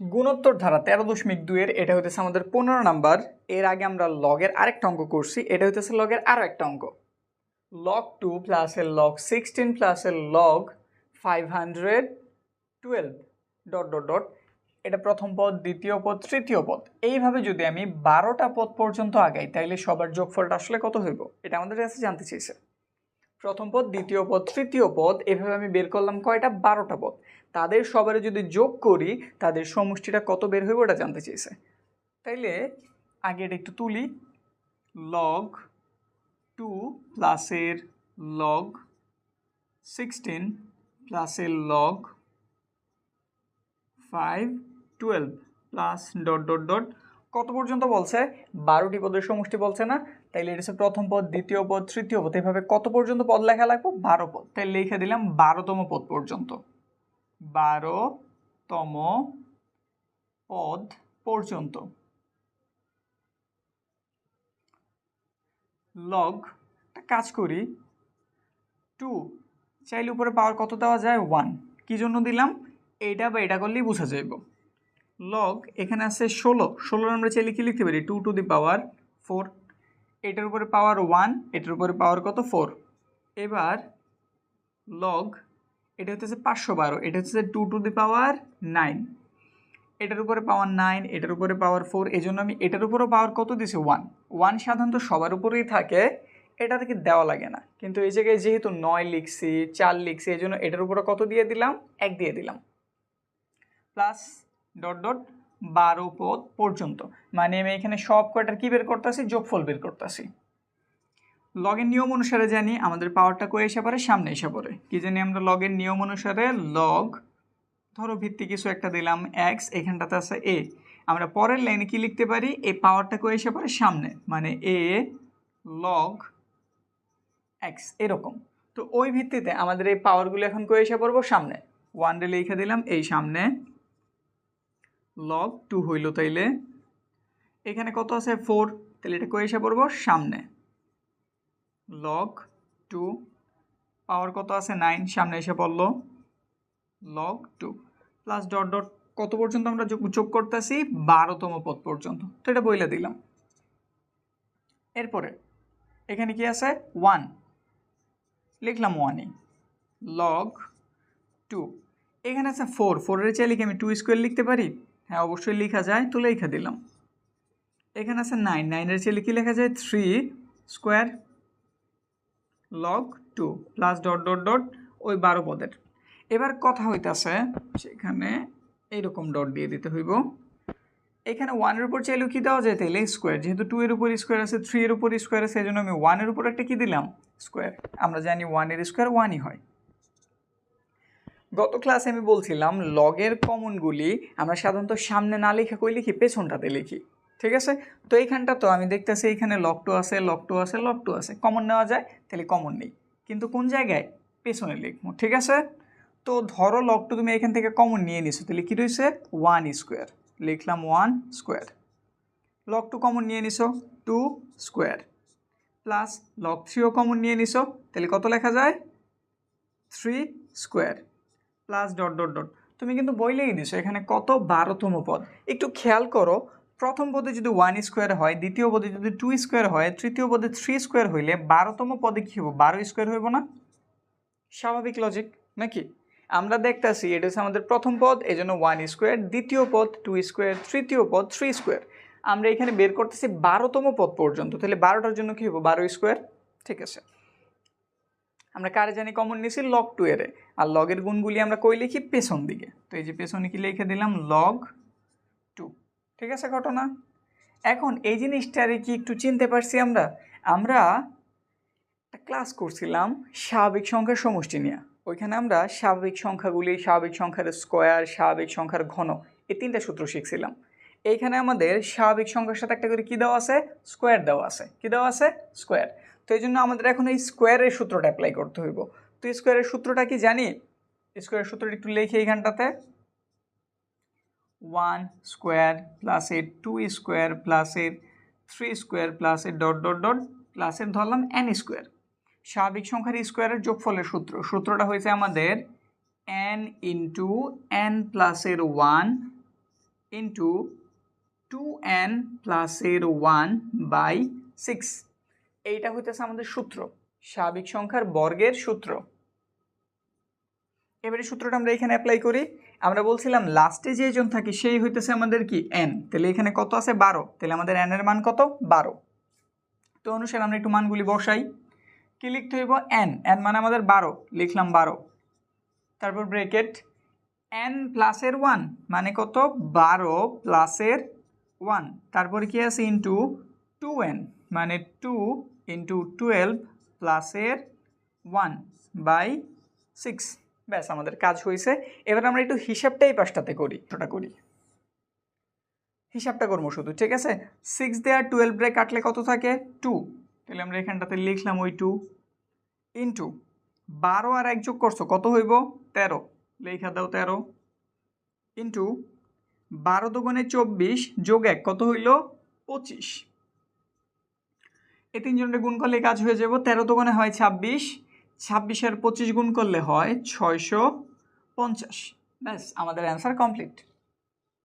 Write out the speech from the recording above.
গুণোত্তর ধারা তেরো দশমিক দুইয়ের, এটা হইতেছে আমাদের পনেরো নাম্বার। এর আগে আমরা লগের আরেকটা অঙ্ক করছি, এটা হইতেছে লগের আরও একটা অঙ্ক। লগ টু প্লাসের লগ সিক্সটিন প্লাসের log five hundred twelve dot dot dot এটা প্রথম পদ, দ্বিতীয় পদ, তৃতীয় পদ। এইভাবে যদি আমি বারোটা পদ পর্যন্ত আগাই, তাইলে সবার যোগফলটা আসলে কত হইব? এটা আমাদের কাছে জানতে চাইছে। প্রথম পদ, দ্বিতীয় পদ, তৃতীয় পদ, এভাবে আমি বের করলাম কয়টা? বারোটা পদ। তাদের সবার যদি যোগ করি, তাদের সমষ্টিটা কত বের হইব ওটা জানতে চেয়েছে তাইলে আগে এটা একটু তুলি। লগ টু প্লাসের লগ সিক্সটিন প্লাসের log five twelve plus dot dot dot কত পর্যন্ত বলছে? বারোটি পদের সমষ্টি বলছে না। তাইলে এটা হচ্ছে প্রথম পদ, দ্বিতীয় পদ, তৃতীয় পদ। এভাবে কত পর্যন্ত পদ লেখা লাগবে? বারো পদ। তাই লিখে দিলাম বারোতম পদ পর্যন্ত। বারোতম পদ পর্যন্ত। লগ একটা কাজ করি। টু চাইলে উপরে পাওয়ার কত দেওয়া যায়? ওয়ান কী জন্য দিলাম? এইটা বা এটা করলেই বোঝা যাইব। লগ এখানে আছে ষোলো। ষোলোর আমরা চাইলে কি লিখতে পারি? Two to the power four এটার উপরে পাওয়ার ওয়ান এটার উপরে পাওয়ার কত? ফোর এবার লগ এটা হচ্ছে পাঁচশো বারো, এটা হচ্ছে two to the power nine এটার উপরে পাওয়ার নাইন এটার উপরে পাওয়ার ফোর এই জন্য আমি এটার উপরেও পাওয়ার কত দিছি ওয়ান ওয়ান সাধারণত সবার উপরেই থাকে এটা থেকে দেওয়া লাগে না। কিন্তু এই জায়গায় যেহেতু নয় লিখছি, চার লিখছি এই জন্য এটার উপরে কত দিয়ে দিলাম? এক দিয়ে দিলাম। প্লাস ডট ডট বারো পদ পর্যন্ত। মানে আমি এখানে সব কয়টার কী বের করতেছি? যোগফল বের করতেছি। লগের নিয়ম অনুসারে জানি, আমাদের পাওয়ারটা কয়ে এসে পড়ে? সামনে এসে পড়ে। কি জানি আমরা লগের নিয়ম অনুসারে লগ ধরো ভিত্তি কিছু একটা দিলাম এক্স এখানটাতে আছে এ আমরা পরের লাইনে কি লিখতে পারি? এই পাওয়ারটা কয়ে এসে পড়ে? সামনে। মানে এ লগ এক্স এরকম। তো ওই ভিত্তিতে আমাদের এই পাওয়ারগুলো এখন কয়ে এসে পড়ব? সামনে। ওয়ান ডে লিখে দিলাম, এই সামনে। লগ টু হইল তাইলে। এখানে কত আছে? ফোর তাহলে এটা কয়ে এসে পড়ব? সামনে। লগ টু পাওয়ার কত আছে? নাইন সামনে এসে পড়ল log two plus dot dot কত পর্যন্ত আমরা যোগ করতেছি? বারোতম পদ পর্যন্ত। তো এটা বইলে দিলাম। এরপরে, এখানে কি আছে? ওয়ান লিখলাম ওয়ানই লগ টু এখানে আছে ফোর ফোরের চাইলে কি আমি টু স্কোয়ার লিখতে পারি? হ্যাঁ অবশ্যই লেখা যায়, তো লেখা দিলাম। এখানে আছে নাইন নাইনের চাইলে কি লেখা যায় three square log two plus dot dot dot ওই বারো পদের। এবার কথা হইতাছে সেখানে এইরকম ডট দিয়ে দিতে হইব। এখানে ওয়ানের উপর চাইলেও কি দেওয়া যায়? তাইলে স্কোয়ার যেহেতু টু এর উপর স্কোয়ার আছে থ্রি এর উপর স্কোয়ার আছে এই জন্য আমি ওয়ানের উপর একটা কি দিলাম? স্কোয়ার আমরা জানি ওয়ানের স্কোয়ার ওয়ানই হয়। গত ক্লাসে আমি বলছিলাম লগের কমনগুলি আমরা সাধারণত সামনে না লেখা কই লিখি, পেছনটাতে লিখি। ঠিক আছে? তো এইখানটা তো আমি দেখতেছি এখানে লক টু আছে লক টু আছে লক টু আছে। কমন নেওয়া যায়, তাহলে কমন নেই। কিন্তু কোন জায়গায়? পেছনে লিখব, ঠিক আছে? তো ধরো লক টু তুমি এখান থেকে কমন নিয়ে নিছো, তাহলে কী রয়েছে? ওয়ান স্কোয়ার লিখলাম one square log two common নিয়ে নিছো টু স্কোয়ার প্লাস লক থ্রিও কমন নিয়ে নিছো, তাহলে কত লেখা যায়? Three square plus dot dot dot তুমি কিন্তু বইলেই দিছো, এখানে কত বারোতম পদ। একটু খেয়াল করো প্রথম পদে যদি ওয়ান স্কোয়ার হয়, দ্বিতীয় পদে যদি টু স্কোয়ার হয়, তৃতীয় পদে থ্রি স্কোয়ার হইলে বারোতম পদে কী হব বারো স্কোয়ার হইব না? স্বাভাবিক লজিক নাকি? আমরা দেখতেছি এটা হচ্ছে আমাদের প্রথম পদ এই জন্য ওয়ান স্কোয়ার দ্বিতীয় পদ টু স্কোয়ার তৃতীয় পদ থ্রি স্কোয়ার আমরা এখানে বের করতেছি বারোতম পদ পর্যন্ত, তাহলে বারোটার জন্য কী হব বারো স্কোয়ার ঠিক আছে। আমরা কারে জানি? কমন নিয়েছি লগ টু এরে। আর লগের গুণগুলি আমরা কই লিখি? পেছন দিকে। তো এই যে পেছনে কি লিখে দিলাম? লগ ঠিক আছে ঘটনা? এখন এই জিনিসটারে কি একটু চিনতে পারছি আমরা? আমরা একটা ক্লাস করছিলাম স্বাভাবিক সংখ্যার সমষ্টি নিয়ে। ওইখানে আমরা স্বাভাবিক সংখ্যাগুলি, স্বাভাবিক সংখ্যার স্কোয়ার স্বাভাবিক সংখ্যার ঘন এই তিনটা সূত্র শিখছিলাম। এইখানে আমাদের স্বাভাবিক সংখ্যার সাথে একটা করে কী দেওয়া আছে? স্কোয়ার দেওয়া আছে। কী দেওয়া আছে? স্কোয়ার তো এই জন্য আমাদের এখন এই স্কোয়ারের সূত্রটা অ্যাপ্লাই করতে হইব। তো স্কোয়ারের সূত্রটা কি জানি? স্কোয়ারের সূত্রটা একটু লিখি এইখানটাতে। ওয়ান স্কোয়ার প্লাস এর টু স্কোয়ার প্লাস এর থ্রি স্কোয়ার প্লাস এর ডট ডট ডট প্লাস এর ধরলাম এন স্কোয়ার স্বাভাবিক সংখ্যার স্কোয়ারের যোগফলের সূত্র। সূত্রটা হয়েছে আমাদের এন ইন্টু এন প্লাসের ওয়ান ইন্টু টু এন প্লাসের ওয়ান বাই সিক্স এইটা হইতেছে আমাদের সূত্র, স্বাভাবিক সংখ্যার বর্গের সূত্র। এবারে সূত্রটা আমরা এখানে অ্যাপ্লাই করি। আমরা বলছিলাম লাস্টে যে জন থাকে, সেই হইতেছে আমাদের কি? এন তাহলে এখানে কত আছে? বারো। তাহলে আমাদের এন এর মান কত? বারো। তো অনুসারে আমরা একটু মানগুলি বসাই। কি লিখতে হইব? এন এন মানে আমাদের বারো। লিখলাম বারো। তারপর ব্রেকেট এন প্লাসের ওয়ান মানে কত? বারো প্লাসের ওয়ান তারপরে কি আছে? ইন্টু টু এন মানে টু ইন্টু টুয়েলভ প্লাসের ওয়ান বাই সিক্স ব্যাস, আমাদের কাজ হয়েছে এবার আমরা একটু হিসাবটাই পাশটাতে করি ওটা করি। হিসাবটা করব শুধু, ঠিক আছে? সিক্স দেওয়ার টুয়েলভ ব্রেক কাটলে কত থাকে? টু তাহলে আমরা এখানটাতে লিখলাম ওই টু ইন্টু বারো আর এক যোগ করছ, কত হইব? তেরো। লেখা দাও তেরো। ইন্টু বারো দোকানে চব্বিশ যোগ এক, কত হইল? পঁচিশ। এই তিনজনের গুণ করলে কাজ হয়ে যাব, তেরো দোকানে হয় ছাব্বিশ ছাব্বিশ আর পঁচিশ গুণ করলে হয় ছয়শো পঞ্চাশ। ব্যাস আমাদের অ্যান্সার কমপ্লিট